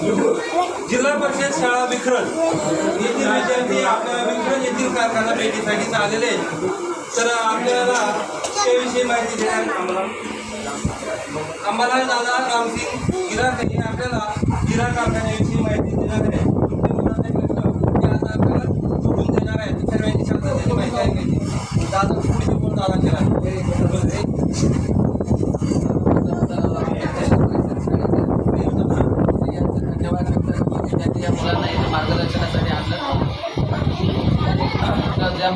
जिल्हा परिषद शाळा विक्रम येथील विद्यार्थी आपल्या विक्रम येथील कारखाना भेटीसाठी आलेले आहेत. तर आपल्याला त्याविषयी माहिती देणार आम्हाला आम्हाला दादा रामसिंग गिराक यांनी आपल्याला गिरा कारखान्याविषयी माहिती देणार आहे सोडून देणार आहे सर्वांची माहिती दादा पुढे दादा केला. तर ज्या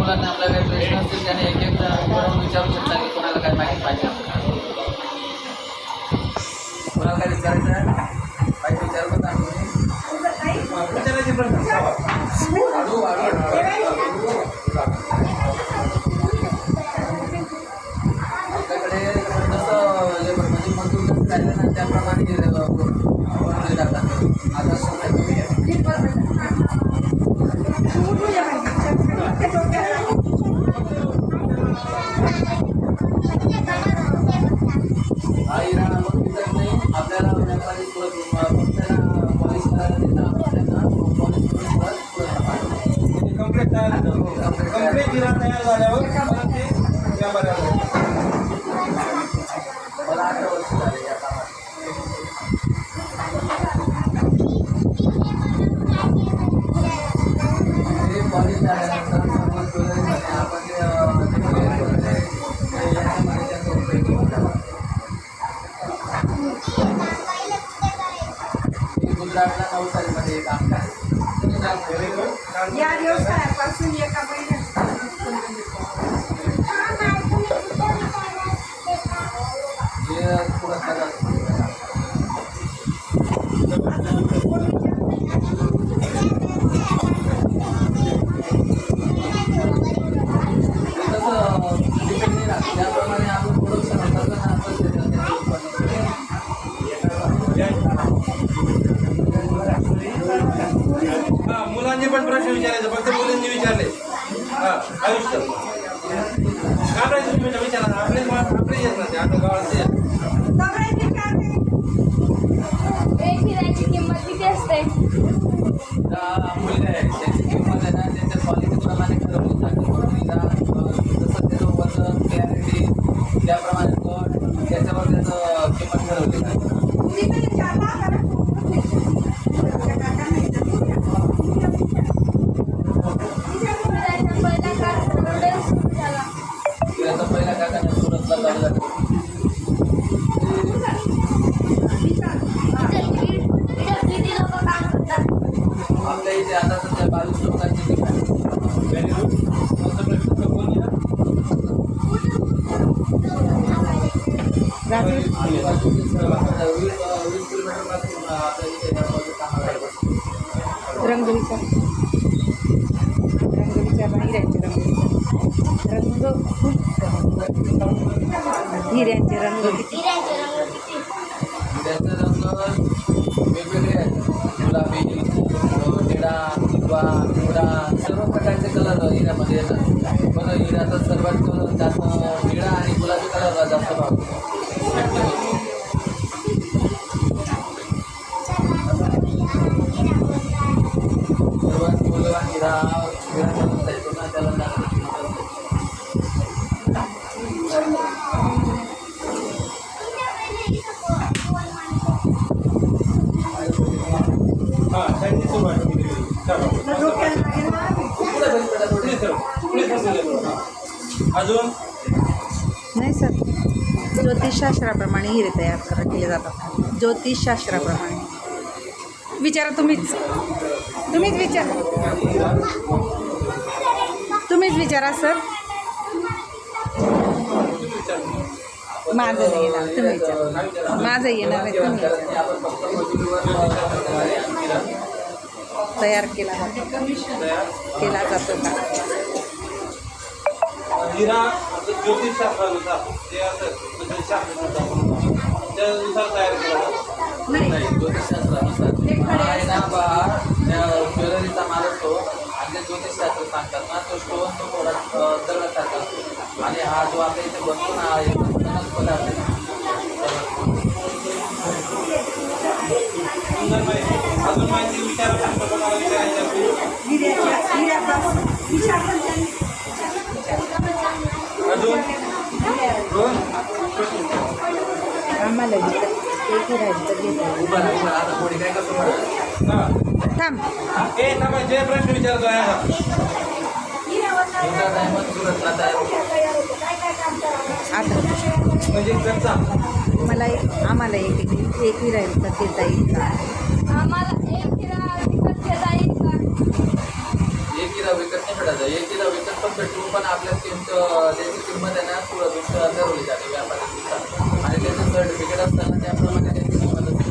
गुजरातला नवसारीमध्ये आमदार आहे. या व्यवसायापासून एका महिन्यात मुलांनी पण प्रश्न विचारायचे फक्त मुलांनी विचारले. हा आयुष्य काय प्रश्न तुम्ही विचारा आपले आपले येत गावात किंमत किती असते? करतात आपल्या इथे आता सध्या बावीस लोकांची ठिकाण व्हेरी गुड कोणता प्रश्न तर कोण घ्या वीस वीस किलोमीटरपासून आपल्या इथे या बाजूला कामाला आहे. रंगविचार रंगविचार नाही हिऱ्यांचे रंगविचार रंग हिऱ्यांचे रंग किती हिऱ्याचे रंग किती त्याचे रंग वेगवेगळे आहेत गुलाबी अ, निळा हिरवा पिवळा सर्व प्रकारचे कलर हिऱ्यामध्ये येतात पण हिऱ्याचा सर्वात जास्त निळा आणि गुलाबी कलरला जास्त भाव. सर्वात मौल्यवान हिरा. अजून? नाही सर. ज्योतिषशास्त्राप्रमाणे हिरे तयार करा केले जातात. ज्योतिषशास्त्राप्रमाणे विचारा तुम्हीच. तुम्हीच विचारा. तुम्हीच विचारा सर. माझं नाही येणार तुम्ही विचारा. माझं येणार आहे तुम्ही विचारा. तयार केला जातो. केला जातो का? हिरा ज्योतिषशास्त्रानुसार ते असं म्हणजे शास्त्रशुद्ध आपण. त्यानुसार तयार केला जातो. नाही. ज्योतिषशास्त्रानुसार. हा आहे. ना बा त्या ज्वेलरीचा माल असतो. आणि ते ज्योतिषशास्त्र सांगतात ना तो स्टोन तो थोडा दगडासारखा असतो आणि हा जो आपल्या इथे बनतो ना हा एक पदार्थ आहे. सुंदर माहिती. ही उभं राहा, उभं राहा. आता कोणी काय कसं म्हणा हा थांब. ए थांबा जे प्रश्न विचारतोय हा. एका टायमात सुरतला तयार होतो. आता म्हणजे कच्चा मला एक आम्हाला एक एक एक ही राहील तर देता येईल का? आम्हाला एक किरा विकत घेता येईल का? विकत नाही भेटायचं. विकत पण भेटून पण आपल्या किंमत त्याची किंमत आहे ना सुरत ठरवली जाते व्यापाऱ्यांनुसार आणि त्याचं सर्टिफिकेट असताना त्याप्रमाणे त्याची किंमत असते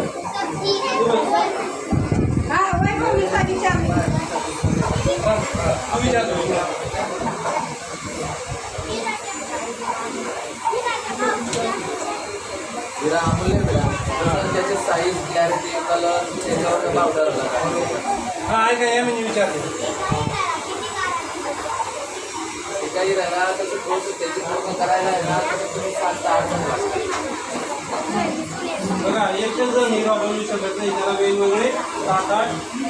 हिरा अमूल्य त्याचे साईज क्लॅरिटी कलर त्याच्यावर भाव हा ऐका या म्हणजे विचारते. एकाही राहिला त्याची प्रोसेस त्याची पूर्ण करायला आहे ना तर तुम्ही सात आठ जण बघा एकच जण हिरा बनवू शकत नाही त्याला वेगवेगळे सात आठ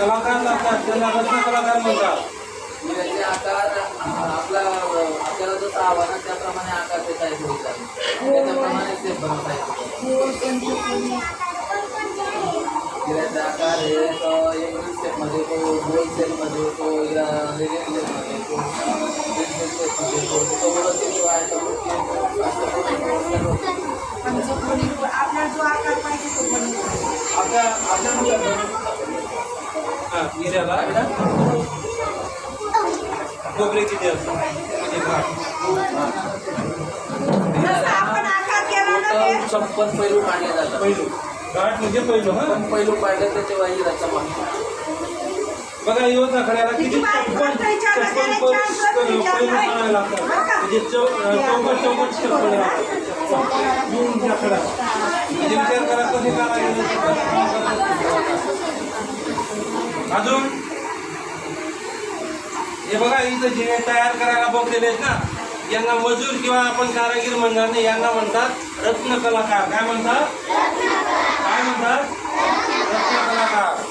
कलाकार लागतात त्यांना रत्न कलाकार म्हणतात. हिऱ्याचे आकार आपला आपल्याला जसं आव्हान आहे त्याप्रमाणे आकार देता येतो त्याच्याप्रमाणे ते बनवता येतो. हिऱ्याचा आकार हे तो एक स्टेपमध्ये तो गोल सेलमध्ये तो सेलमध्ये तो तो जो आकार पाहिजे तो आपल्या हा हिऱ्याला किती असतात? म्हणजे छप्पन पैलू काढले जातात पहिलं घाट म्हणजे पहिलं हा? पण पैलू काढले तर तेव्हा हिराचा मागतो बघा योजना खड्याला किती छप्पन छप्पन पैलू. काढावे लागतात? म्हणजे चौ चौकट चौकट छप्पन लागतात. युनच्या खडा म्हणजे विचार करा कसे काढायचे अजून? हे बघा इथं जिने तयार करायला बघलेले आहेत ना यांना मजूर किंवा आपण कारागीर म्हणणार नाही यांना म्हणतात रत्न कलाकार काय म्हणतात? काय म्हणतात? रत्न कलाकार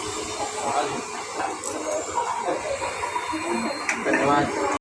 धन्यवाद.